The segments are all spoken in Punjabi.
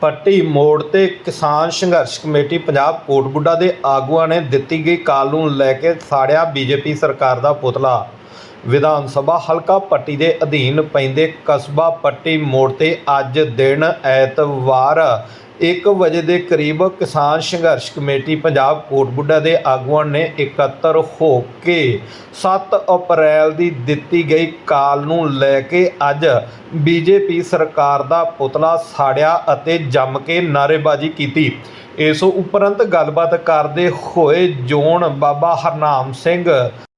ਪੱਟੀ ਮੋੜ ਤੇ ਕਿਸਾਨ ਸੰਘਰਸ਼ ਕਮੇਟੀ ਪੰਜਾਬ ਕੋਟਬੁੱਡਾ ਦੇ ਆਗੂਆਂ ਨੇ ਦਿੱਤੀ ਗਈ ਕਾਲ ਨੂੰ ਲੈ ਕੇ ਸਾੜਿਆ ਬੀਜੇਪੀ ਸਰਕਾਰ ਦਾ ਪੁਤਲਾ। ਵਿਧਾਨ ਸਭਾ ਹਲਕਾ ਪੱਟੀ ਦੇ ਅਧੀਨ ਪੈਂਦੇ ਕਸਬਾ ਪੱਟੀ ਮੋੜ ਤੇ ਅੱਜ ਦਿਨ ਐਤਵਾਰ 1 ਵਜੇ ਦੇ ਕਰੀਬ ਕਿਸਾਨ ਸੰਘਰਸ਼ ਕਮੇਟੀ ਪੰਜਾਬ ਕੋਟਬੁੱਡਾ ਦੇ ਆਗੂਆਂ ਨੇ ਇਕੱਤਰ ਹੋ ਕੇ 7 ਅਪ੍ਰੈਲ ਦੀ ਦਿੱਤੀ ਗਈ ਕਾਲ ਨੂੰ ਲੈ ਕੇ ਅੱਜ ਬੀਜੇਪੀ ਸਰਕਾਰ ਦਾ ਪੁਤਲਾ ਸਾੜਿਆ ਅਤੇ ਜੰਮ ਕੇ ਨਾਅਰੇਬਾਜ਼ੀ ਕੀਤੀ। ਇਸ ਉਪਰੰਤ ਗੱਲਬਾਤ ਕਰਦੇ ਹੋਏ ਜੋਨ ਬਾਬਾ ਹਰਨਾਮ ਸਿੰਘ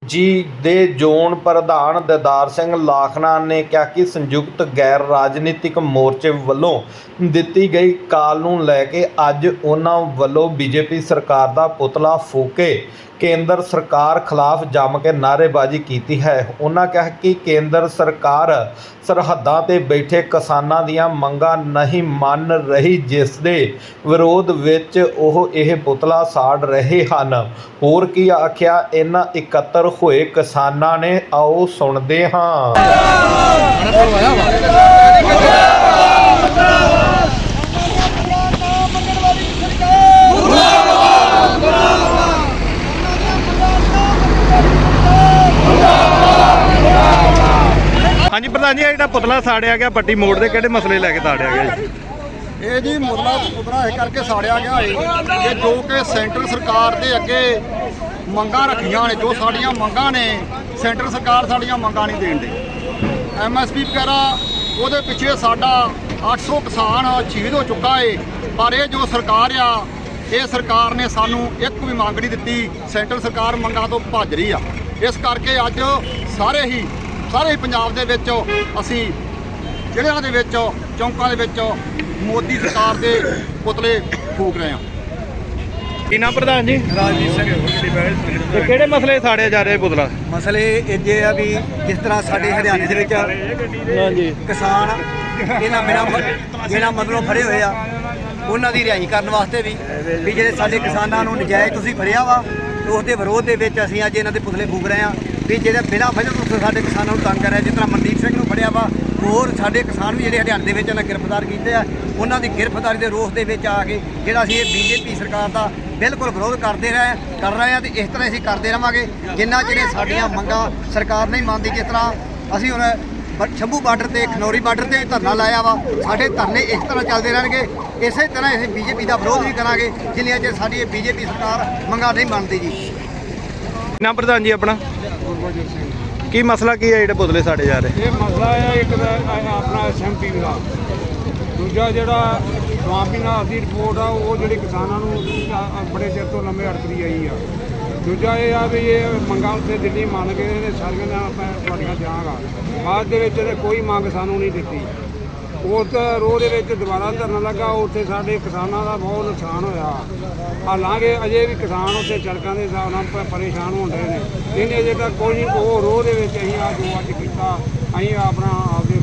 ਜੀ ਦੇ ਜ਼ੋਨ ਪ੍ਰਧਾਨ ਦਦਾਰ ਸਿੰਘ ਲਾਖਣਾ ਨੇ ਕਿਹਾ ਕਿ ਸੰਯੁਕਤ ਗੈਰ ਰਾਜਨੀਤਿਕ ਮੋਰਚੇ ਵੱਲੋਂ ਦਿੱਤੀ ਗਈ ਕਾਲ ਨੂੰ ਲੈ ਕੇ ਅੱਜ ਉਹਨਾਂ ਵੱਲੋਂ ਬੀਜੇਪੀ ਸਰਕਾਰ ਦਾ ਪੁਤਲਾ ਫੂਕੇ ਕੇਂਦਰ ਸਰਕਾਰ ਖਿਲਾਫ ਜੰਮ ਕੇ ਨਾਅਰੇਬਾਜ਼ੀ ਕੀਤੀ ਹੈ। ਉਹਨਾਂ ਕਿਹਾ ਕਿ ਕੇਂਦਰ ਸਰਕਾਰ ਸਰਹੱਦਾਂ ਤੇ ਬੈਠੇ ਕਿਸਾਨਾਂ ਦੀਆਂ ਮੰਗਾਂ ਨਹੀਂ ਮੰਨ ਰਹੀ, ਜਿਸ ਦੇ ਵਿਰੋਧ ਵਿੱਚ ਉਹ ਇਹ ਪੁਤਲਾ ਸਾੜ ਰਹੇ ਹਨ। ਹੋਰ ਕੀ ਆਖਿਆ? ਇਹਨਾਂ ਇਕੱਤਰ ਹੋਏ ਕਿਸਾਨਾਂ ਨੇ, ਆਓ ਸੁਣਦੇ ਹਾਂ। ਹਾਂਜੀ ਜੀ ਇਹ ਜਿਹੜਾ ਪੁਤਲਾ ਸਾੜਿਆ ਗਿਆ, ਪੱਟੀ ਮੋੜ ਦੇ ਕਿਹੜੇ ਮਸਲੇ ਲੈ ਕੇ ਸਾੜਿਆ ਗਿਆ ਜੀ? ਇਹ ਜੀ ਮੁੱਲਾ ਪੁਤਲਾ ਇਹ ਕਰਕੇ ਸਾੜਿਆ ਗਿਆ ਹੈ। ਕਿ ਜੋ ਕਿ ਸੈਂਟਰ ਸਰਕਾਰ ਦੇ ਅੱਗੇ ਮੰਗਾਂ ਰੱਖੀਆਂ ਨੇ, ਜੋ ਸਾਡੀਆਂ ਮੰਗਾਂ ਨੇ, ਸੈਂਟਰ ਸਰਕਾਰ ਸਾਡੀਆਂ ਮੰਗਾਂ ਨਹੀਂ ਦੇਣ ਦੇ। ਐਮਐਸਪੀ ਵਗੈਰਾ, ਉਹਦੇ ਪਿੱਛੇ ਸਾਡਾ 800 ਕਿਸਾਨ ਸ਼ਹੀਦ ਹੋ ਚੁੱਕਾ ਏ, ਪਰ ਇਹ ਜੋ ਸਰਕਾਰ ਆ, ਇਹ ਸਰਕਾਰ ਨੇ ਸਾਨੂੰ ਇੱਕ ਵੀ ਮੰਗ ਨਹੀਂ ਦਿੱਤੀ। ਸੈਂਟਰ ਸਰਕਾਰ ਮੰਗਾਂ ਤੋਂ ਭੱਜ ਰਹੀ ਆ। ਇਸ ਕਰਕੇ ਅੱਜ ਸਾਰੇ ਹੀ ਸਾਰੇ ਪੰਜਾਬ ਦੇ ਵਿੱਚ ਅਸੀਂ ਜ਼ਿਲ੍ਹਿਆਂ ਦੇ ਵਿੱਚ ਚੌਂਕਾਂ ਦੇ ਵਿੱਚ ਮੋਦੀ ਸਰਕਾਰ ਦੇ ਪੁਤਲੇ ਫੂਕ ਰਹੇ ਹਾਂ। ਕੀ ਨਾਮ ਪ੍ਰਧਾਨ ਜੀ? ਰਾਜੀਵ ਸਿੰਘ। ਤੇ ਕਿਹੜੇ ਮਸਲੇ ਸਾੜਿਆ ਜਾ ਰਿਹਾ ਪੁਤਲਾ? ਮਸਲੇ ਇਹ ਜੇ ਆ ਵੀ ਜਿਸ ਤਰ੍ਹਾਂ ਸਾਡੇ ਹਰਿਆਣੇ ਦੇ ਵਿੱਚ ਹਾਂਜੀ। ਕਿਸਾਨ ਇਹਨਾਂ ਬਿਨਾਂ ਜਿਹਨਾਂ ਮਤਲਬ ਫੜੇ ਹੋਏ ਆ ਉਹਨਾਂ ਦੀ ਰਿਹਾਈ ਕਰਨ ਵਾਸਤੇ ਵੀ ਵੀ ਜਿਹੜੇ ਸਾਡੇ ਕਿਸਾਨਾਂ ਨੂੰ ਨਜਾਇਜ਼ ਤੁਸੀਂ ਫੜਿਆ ਵਾ ਉਸ ਦੇ ਵਿਰੋਧ ਦੇ ਵਿੱਚ ਅਸੀਂ ਅੱਜ ਇਹਨਾਂ ਦੇ ਪੁਤਲੇ ਫੂਕ ਰਹੇ ਆ ਵੀ ਜਿਹੜਾ ਬਿਨਾਂ ਵਜ੍ਹਾ ਤੋਂ ਸਾਡੇ ਕਿਸਾਨਾਂ ਨੂੰ ਤੰਗ ਕਰ ਰਿਹਾ ਜਿਸ ਤਰ੍ਹਾਂ ਮਨਦੀਪ ਸਿੰਘ ਨੂੰ ਫੜਿਆ ਵਾ, ਹੋਰ ਸਾਡੇ ਕਿਸਾਨ ਵੀ ਜਿਹੜੇ ਹਰਿਆਣੇ ਦੇ ਵਿੱਚ ਇਹਨਾਂ ਗ੍ਰਿਫਤਾਰ ਕੀਤੇ ਆ, ਉਹਨਾਂ ਦੀ ਗ੍ਰਿਫਤਾਰੀ ਦੇ ਰੋਸ ਦੇ ਵਿੱਚ ਆ ਕੇ ਜਿਹੜਾ ਅਸੀਂ ਇਹ ਬੀਜੇਪੀ ਸਰਕਾਰ ਦਾ ਬਿਲਕੁਲ ਵਿਰੋਧ ਕਰਦੇ ਰਹੇ ਕਰ ਰਹੇ ਆ ਤੇ ਇਸ ਤਰ੍ਹਾਂ ਅਸੀਂ ਕਰਦੇ ਰਵਾਂਗੇ, ਜਿੰਨਾ ਜਿਹੜੇ ਸਾਡੀਆਂ ਮੰਗਾਂ ਸਰਕਾਰ ਨਹੀਂ ਮੰਨਦੀ, ਜਿਸ ਤਰ੍ਹਾਂ ਅਸੀਂ ਹੁਣ ਸ਼ੰਭੂ ਬਾਰਡਰ ਤੇ, ਖਨੌਰੀ ਬਾਰਡਰ ਤੇ ਧਰਨਾ ਲਾਇਆ ਵਾ, ਸਾਡੇ ਧਰਨੇ ਇਸ ਤਰ੍ਹਾਂ ਚੱਲਦੇ ਰਹਿਣਗੇ, ਇਸੇ ਤਰ੍ਹਾਂ ਅਸੀਂ ਬੀਜੇਪੀ ਦਾ ਵਿਰੋਧ ਵੀ ਕਰਾਂਗੇ, ਜਿੰਨੀਆਂ ਚਿਰ ਸਾਡੀ ਇਹ ਬੀਜੇਪੀ ਸਰਕਾਰ ਮੰਗਾਂ ਨਹੀਂ ਮੰਨਦੀ ਜੀ। ਕੀ ਪ੍ਰਧਾਨ ਜੀ ਆਪਣਾ? ਕੀ ਮਸਲਾ ਕੀ ਹੈ ਜਿਹੜੇ ਪੁਤਲੇ ਸਾਡੇ ਜਾ ਰਹੇ? ਇਹ ਮਸਲਾ ਹੈ, ਇੱਕ ਦਾ ਇਹ ਆਪਣਾ ਐਸਐਮਪੀ ਦਾ। ਦੂਜਾ ਜਿਹੜਾ ਸਵਾਮੀ ਦੀ ਰਿਪੋਰਟ ਆ, ਉਹ ਜਿਹੜੀ ਕਿਸਾਨਾਂ ਨੂੰ ਬੜੇ ਚਿਰ ਤੋਂ ਲੰਮੇ ਅੜਕਦੀ ਆਈ ਆ। ਦੂਜਾ ਇਹ ਆ ਵੀ ਇਹ ਮੰਗਾਂ ਉੱਤੇ ਦਿੱਲੀ ਮੰਨ ਕੇ ਇਹਨੇ ਸਾਰੀਆਂ ਨਾਲ ਆਪਾਂ ਤੁਹਾਡੀਆਂ ਜਾਵਾਂਗਾ ਬਾਅਦ ਦੇ ਵਿੱਚ ਇਹਨੇ ਕੋਈ ਮੰਗ ਸਾਨੂੰ ਨਹੀਂ ਦਿੱਤੀ। ਉਸ ਰੋਹ ਦੇ ਵਿੱਚ ਦੁਬਾਰਾ ਧਰਨਾ ਲੱਗਾ, ਉੱਥੇ ਸਾਡੇ ਕਿਸਾਨਾਂ ਦਾ ਬਹੁਤ ਨੁਕਸਾਨ ਹੋਇਆ। ਹਾਲਾਂਕਿ ਅਜੇ ਵੀ ਕਿਸਾਨ ਉੱਥੇ ਸੜਕਾਂ ਦੇ ਹਿਸਾਬ ਨਾਲ ਪ- ਪਰੇਸ਼ਾਨ ਹੋਣ ਰਹੇ ਨੇ। ਇਹਨੇ ਅਜੇ ਤੱਕ ਕੋਈ ਨਹੀਂ ਉਹ ਰੋਹ ਦੇ ਵਿੱਚ ਅਸੀਂ ਆ ਜੋ ਅੱਜ ਕੀਤਾ, ਅਸੀਂ ਆਪਣਾ ਆਪਦੇ